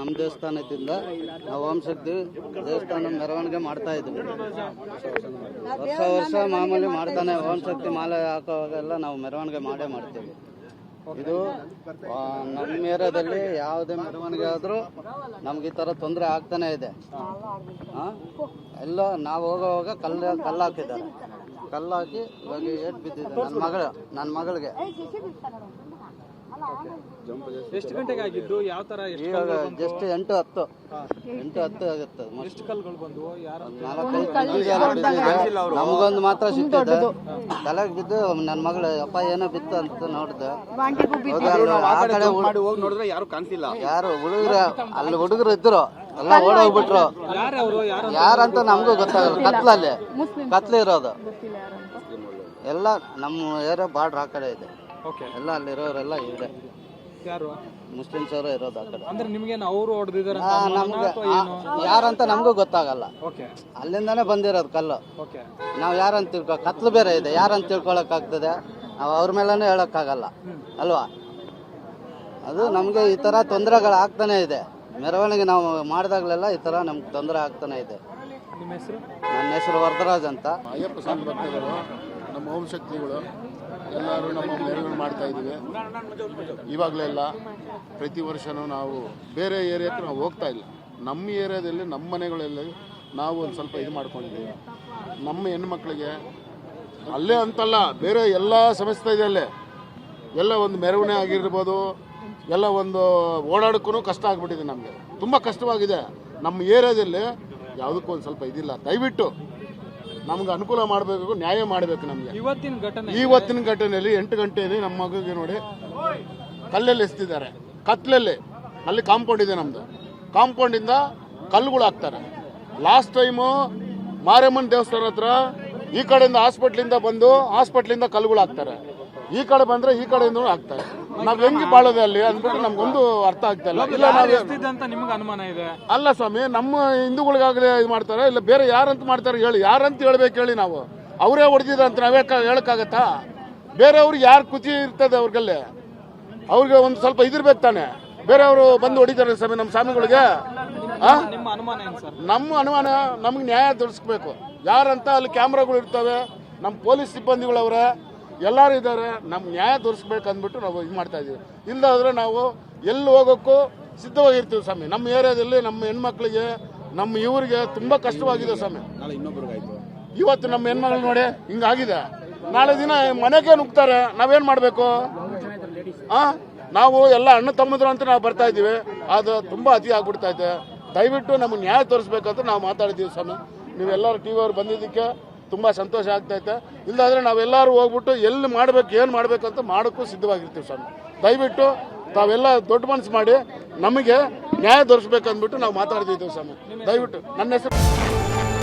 ನಮ್ಮ ದೇವಸ್ಥಾನದಿಂದ ನಾವು ಶಕ್ತಿ ದೇವಸ್ಥಾನ ಮೆರವಣಿಗೆ ಮಾಡ್ತಾ ಇದ್ದೀವಿ. ವರ್ಷ ವರ್ಷ ಮಾಮೂಲಿ ಮಾಡ್ತಾನೆ ಓಂ ಮಾಲೆ ಹಾಕೋವಾಗೆಲ್ಲ ನಾವು ಮೆರವಣಿಗೆ ಮಾಡೇ ಮಾಡ್ತೀವಿ. ಇದು ನಮ್ಮ ಏರಿಯಾದಲ್ಲಿ ಯಾವುದೇ ಮೆರವಣಿಗೆ ಆದರೂ ನಮ್ಗೆ ಈ ಥರ ತೊಂದರೆ ಆಗ್ತಾನೆ ಇದೆ? ಎಲ್ಲ ನಾವು ಹೋಗೋವಾಗ ಕಲ್ಲು ಕಲ್ಲು ಹಾಕಿದ್ದಾರೆ. ಕಲ್ಲು ಹಾಕಿ ಇವಾಗ ಏಟ್ ಬಿದ್ದಿದೆ. ನನ್ನ ಮಗಳು ನನ್ನ ಮಗಳಿಗೆ. ಎಷ್ಟು ಗಂಟೆಗೆ ಆಗಿದ್ದು? ಯಾವ ತರ ಎಷ್ಟು ಇವಾಗ ಜಸ್ಟ್ ಎಂಟು ಹತ್ತು. ಎಂಟು ಹತ್ತು ಆಗುತ್ತೆ ಎಷ್ಟು ಕಲ್ಗಳು ಬಂದು? ಯಾರು ನಮಗೊಂದು ಮಾತ್ರ ಸಿಕ್ಕಿದೆ ತಲೆಗೆ ಬಿದ್ದು ನನ್ನ ಮಗಳು ಅಪ್ಪ ಏನೋ ಬಿತ್ತು ಅಂತ ನೋಡಿದೆ. ಆ ಕಡೆ ಹೋಗಿ ನೋಡಿದ್ರೆ ಯಾರು ಕಾಣಿಸಿಲ್ಲ ಯಾರು ಹುಡುಗರು ಅಲ್ಲಿ ಹುಡುಗರು ಇದ್ರು. ಎಲ್ಲ ಓಡೋಗ್ಬಿಟ್ರು. ಯಾರು ಅವರು? ಯಾರು ಯಾರಂತ ನಮಗೂ ಗೊತ್ತಾಗಲ್ಲ. ಕತ್ಲಲ್ಲಿ. ಕತ್ಲೆ ಇರೋದು. ಎಲ್ಲ ನಮ್ಮ ಏರಿಯಾ ಬಾರ್ಡ್ರ್ ಆ ಕಡೆ ಇದೆ. ಓಕೆ ಎಲ್ಲ ಅಲ್ಲಿರೋರೆಲ್ಲ ಇದೆ ಯಾರು? ಮುಸ್ಲಿಮ್ಸ್ ಅವರು ಇರೋದು ಆ ಕಡೆ. ಅಂದ್ರೆ ನಿಮ್ಗೇನು ಅವರು ಹೊಡೆದಿದ್ದಾರೆ ಆ, ನಮ್ಗೆ ಆ, ಯಾರಂತ ನಮಗೂ ಗೊತ್ತಾಗಲ್ಲ. ಓಕೆ ಅಲ್ಲಿಂದಾನೇ ಬಂದಿರೋದು ಕಲ್ಲು. ಓಕೆ ನಾವು ಯಾರಂತ ತಿಳ್ಕೊ ಕತ್ಲು ಬೇರೆ ಇದೆ. ಯಾರಂತ ತಿಳ್ಕೊಳಕ್ ಆಗ್ತದೆ ನಾವು ಅವ್ರ ಮೇಲೇ ಹೇಳೋಕ್ಕಾಗಲ್ಲ. ಅಲ್ವಾ? ಅದು ನಮಗೆ ಈ ಥರ ತೊಂದರೆಗಳು ಆಗ್ತಾನೆ ಇದೆ. ಮೆರವಣಿಗೆ ನಾವು ಮಾಡಿದಾಗಲೆಲ್ಲ ಈ ಥರ ನಮ್ಗೆ ತೊಂದರೆ ಆಗ್ತಾನೆ ಇದೆ. ನಿಮ್ಮ ಹೆಸರು? ನನ್ನ ಹೆಸರು ವರದರಾಜ್ ಅಂತ. ಅಯ್ಯಪ್ಪ ಸ್ವಾಮಿ ಭಕ್ತರು. ನಮ್ಮ ಓಂ ಶಕ್ತಿಗಳು ಎಲ್ಲರೂ ನಮ್ಮ ಮೆರವಣಿಗೆ ಮಾಡ್ತಾ ಇದ್ದೀವಿ. ಇವಾಗಲೆಲ್ಲ ಪ್ರತಿ ವರ್ಷವೂ ನಾವು ಬೇರೆ ಏರಿಯಾಕ್ಕೆ ನಾವು ಹೋಗ್ತಾ ಇಲ್ಲ. ನಮ್ಮ ಏರಿಯಾದಲ್ಲಿ, ನಮ್ಮ ಮನೆಗಳಲ್ಲಿ ನಾವು ಒಂದು ಸ್ವಲ್ಪ ಇದು ಮಾಡ್ಕೊಂಡಿದ್ದೀವಿ. ನಮ್ಮ ಹೆಣ್ಮಕ್ಳಿಗೆ ಅಲ್ಲೇ ಅಂತಲ್ಲ, ಬೇರೆ ಎಲ್ಲ ಸಮಸ್ಯೆ ಇದೆ ಅಲ್ಲೇ. ಎಲ್ಲ ಒಂದು ಮೆರವಣಿಗೆ ಆಗಿರ್ಬೋದು, ಎಲ್ಲ ಒಂದು ಓಡಾಡೋಕ್ಕೂ ಕಷ್ಟ ಆಗಿಬಿಟ್ಟಿದೆ ನಮಗೆ. ತುಂಬ ಕಷ್ಟವಾಗಿದೆ. ನಮ್ಮ ಏರಿಯಾದಲ್ಲಿ ಯಾವುದಕ್ಕೂ ಒಂದು ಸ್ವಲ್ಪ ಇದಿಲ್ಲ. ದಯವಿಟ್ಟು ನಮ್ಗೆ ಅನುಕೂಲ ಮಾಡಬೇಕು ನ್ಯಾಯ ಮಾಡಬೇಕು ನಮಗೆ. ಇವತ್ತಿನ ಘಟನೆ. ಇವತ್ತಿನ ಘಟನೆಯಲ್ಲಿ ಎಂಟು ಗಂಟೆಯಲ್ಲಿ ನಮ್ಮ ಮಗುಗೆ ನೋಡಿ ಕಲ್ಲಲ್ಲಿ ಎಸ್ತಿದ್ದಾರೆ. ಕತ್ಲಲ್ಲಿ. ಅಲ್ಲಿ ಕಾಂಪೌಂಡ್ ಇದೆ ನಮ್ಮದು ಕಾಂಪೌಂಡಿಂದ ಕಲ್ಲುಗಳು ಹಾಕ್ತಾರೆ. ಲಾಸ್ಟ್ ಟೈಮು ಮಾರಮ್ಮನ ದೇವಸ್ಥಾನ ಹತ್ರ ಈ ಕಡೆಯಿಂದ ಹಾಸ್ಪಿಟ್ಲಿಂದ ಬಂದು ಹಾಸ್ಪಿಟ್ಲಿಂದ ಕಲ್ಲುಗಳು ಹಾಕ್ತಾರೆ. ಈ ಕಡೆ ಬಂದ್ರೆ ಈ ಕಡೆಯಿಂದ ಹಾಕ್ತಾರೆ. ನಾವ್ ಹೆಂಗೆ ಬಾಳೋದು ಅಲ್ಲಿ? ಅಂದ್ಬಿಟ್ಟು ನಮ್ಗೊಂದು ಅರ್ಥ ಆಗ್ತಾ ಇಲ್ಲ. ಇಲ್ಲ ನಾವು ಅಂತ ನಿಮ್ಗೆ ಅನುಮಾನ ಇದೆ? ಅಲ್ಲ ಸ್ವಾಮಿ ನಮ್ಮ ಹಿಂದೂಗಳಿಗಾಗಲೇ ಇದು ಮಾಡ್ತಾರೆ. ಇಲ್ಲ ಬೇರೆ ಯಾರಂತ ಮಾಡ್ತಾರೆ ಹೇಳಿ. ಯಾರಂತ ಹೇಳ್ಬೇಕು ಹೇಳಿ ನಾವು. ಅವರೇ ಹೊಡೆದಿದ್ರು ಅಂತ ನಾವೇ ಹೇಳಕ್ಕಾಗತ್ತಾ? ಬೇರೆಯವ್ರಿಗೆ ಯಾರು ಖುಷಿ ಇರ್ತದೆ ಅವ್ರಿಗಲ್ಲೇ? ಅವ್ರಿಗೆ ಒಂದು ಸ್ವಲ್ಪ ಇದಿರ್ಬೇಕು ತಾನೆ. ಬೇರೆಯವರು ಬಂದು ಹೊಡಿತಾರೆ ಸ್ವಾಮಿ ನಮ್ಮ ಸ್ವಾಮಿಗಳಿಗೆ. ನಮ್ಮ ಅನುಮಾನ ನಮ್ಗೆ ನ್ಯಾಯ ದೊರಕಿಸ್ಬೇಕು. ಯಾರಂತ ಅಲ್ಲಿ ಕ್ಯಾಮ್ರಾಗಳು ಇರ್ತವೆ ನಮ್ಮ ಪೊಲೀಸ್ ಸಿಬ್ಬಂದಿಗಳವ್ರೆ ಎಲ್ಲರೂ ಇದ್ದಾರೆ ನಮ್ಮ ನ್ಯಾಯ ತೋರಿಸ್ಬೇಕು ಅಂದ್ಬಿಟ್ಟು ನಾವು ಇದು ಮಾಡ್ತಾ ಇದ್ದೀವಿ ಇಲ್ಲದಾದ್ರೆ ನಾವು ಎಲ್ಲಿ ಹೋಗೋಕ್ಕೂ ಸಿದ್ಧವಾಗಿರ್ತೀವಿ ಸ್ವಾಮಿ. ನಮ್ಮ ಏರಿಯಾದಲ್ಲಿ ನಮ್ಮ ಹೆಣ್ಮಕ್ಳಿಗೆ ನಮ್ಮ ಇವರಿಗೆ ತುಂಬ ಕಷ್ಟವಾಗಿದೆ ಸ್ವಾಮಿ. ಇವತ್ತು ನಮ್ಮ ಹೆಣ್ಮಕ್ಳು ನೋಡಿ ಹಿಂಗಾಗಿದೆ. ನಾಳೆ ದಿನ ಮನೆಗೆ ನುಗ್ತಾರೆ ನಾವೇನು ಮಾಡಬೇಕು? ಆ? ನಾವು ಎಲ್ಲ ಅಣ್ಣ ತಮ್ಮದ್ರು ಅಂತ ನಾವು ಬರ್ತಾ ಇದ್ದೀವಿ. ಅದು ತುಂಬಾ ಅತಿ ಆಗ್ಬಿಡ್ತಾ ಇದೆ. ದಯವಿಟ್ಟು ನಮಗೆ ನ್ಯಾಯ ತೋರಿಸ್ಬೇಕಂತ ನಾವು ಮಾತಾಡಿದ್ದೀವಿ ಸ್ವಾಮಿ. ನೀವೆಲ್ಲರೂ ಟಿ ವಿ ಅವ್ರು ಬಂದಿದ್ದಕ್ಕೆ ತುಂಬಾ ಸಂತೋಷ ಆಗ್ತೈತೆ ಇಲ್ಲಾಂದರೆ ನಾವೆಲ್ಲರೂ ಹೋಗ್ಬಿಟ್ಟು ಎಲ್ಲಿ ಮಾಡಬೇಕು, ಏನು ಮಾಡಬೇಕು ಅಂತ ಮಾಡೋಕ್ಕೂ ಸಿದ್ಧವಾಗಿರ್ತೀವಿ ಸ್ವಾಮಿ. ದಯವಿಟ್ಟು ತಾವೆಲ್ಲ ದೊಡ್ಡ ಮನಸ್ಸು ಮಾಡಿ ನಮಗೆ ನ್ಯಾಯ ದೊರಿಸ್ಬೇಕಂದ್ಬಿಟ್ಟು ನಾವು ಮಾತಾಡ್ತಿದ್ದೀವಿ ಸ್ವಾಮಿ. ದಯವಿಟ್ಟು ನನ್ನ ಹೆಸರು